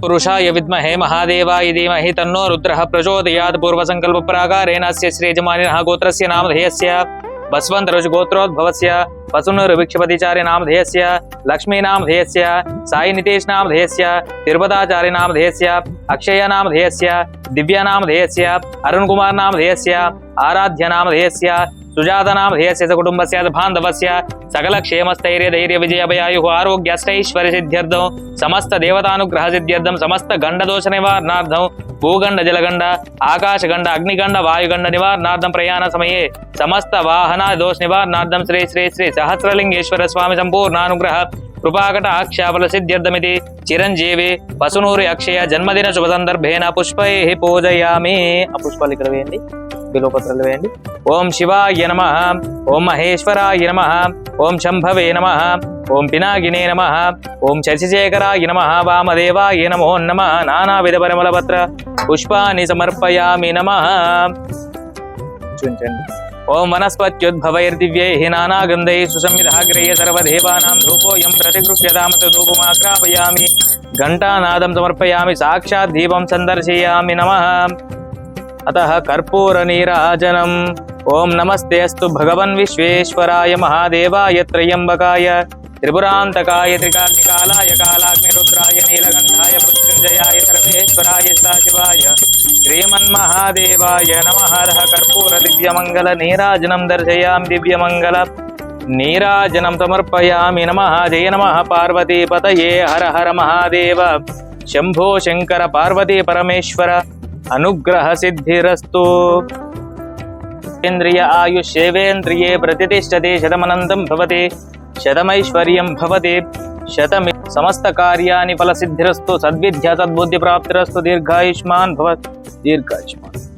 पुरुषाय विद्महे महादेवाय धीमहि तन्नो रुद्रः प्रचोदयात् पूर्वसङ्कल्पप्राकारेणस्य श्रीजमानिनः गोत्रस्य नामधेयस्य बसवन्तरुजगोत्रोद्भवस्य वसुनरुभिक्षपतिचार्य नामधेयस्य लक्ष्मीनामधेयस्य सायिनितेशनामधेयस्य तिरुपताचार्यनामधेयस्य अक्षयनामधेयस्य दिव्यानामधेयस्य अरुणकुमारनामधेयस्य आराध्यनामधेयस्य సుజాతనాం ధ్యేయస్య కుటుంబస్య బాంధవస్య. సకల క్షేమస్థైర్య ధైర్య విజయభయాయు ఆరోగ్యష్టైశ్వర్య సిద్ధ్యర్థం. సమస్త దేవతానుగ్రహ సిద్ధ్యర్థం సమస్త గండ దోష నివారణార్థం. భూగండ జలగండ ఆకాశగండ అగ్నిగండ వాయుగండ నివారణార్థం ప్రయాణ సమయే. సమస్త వాహన దోష నివారణార్థం శ్రీ శ్రీ శ్రీ సహస్రలింగేశ్వర స్వామి సంపూర్ణానుగ్రహ. కృపాకట ఆక్షేపల సిద్ధ్యర్థమితి. చిరంజీవి పసునూరి అక్షయ జన్మదిన శుభ సందర్భేణ పుష్పై పూజయామి. ఆ పుష్పాలు ఇక్కడ వేయండి. బిలోపత్రలు వేయండి. ఓం శివాయ నమ ఓం మహేశ్వరాయ నమ ఓం శంభవే నమ ఓం పినాగినే నమ ఓం చర్చిశేఖరాయ నమ వామదేవాయ నమో నమ నానా విధ నానావిధ పరిమళపత్ర పుష్పాన్ని సమర్పయామి నమ. చూంచండి ఓం వనస్పత్యుద్భవైర్ దివ్యై నానాగంధై సుసంవిధాగ్రయ సర్వదేవానాం ధూపోయం ప్రతిగృహ్యతామత ధూపమాగ్రాపయామి ఘంటానాదం సమర్పయామి సాక్షాద్ దీపం సందర్శయామి నమ. अतः कर्पूरनीराजनम्। ॐ नमस्ते अस्तु भगवन् विश्वेश्वराय महादेवाय त्र्यम्बकाय। त्रिपुरान्तकाय त्रिकाग्निकालाय कालाग्निरुद्राय नीलकण्ठाय मृत्युञ्जयाय सर्वेश्वराय सदाशिवाय श्रीमन्महादेवाय नमः। नीराजनं दर्शयामि दिव्यमङ्गल। नीराजनं समर्पयामि नमः। जय नमः पार्वतीपतये। हर हर महादेव। शम्भो शङ्कर पार्वती परमेश्वर। अनुग्रहसिद्धिरस्तु। इन्द्रिय आयुष्येवेन्द्रिये प्रतिष्ठते शतमनन्तं भवति, शतमैश्वर्यं भवति। शतमि समस्तकार्याणि फलसिद्धिरस्तु, सद्विद्या, सद्बुद्धिप्राप्तिरस्तु, दीर्घायुष्मान् भवत् दीर्घायुष्मान्।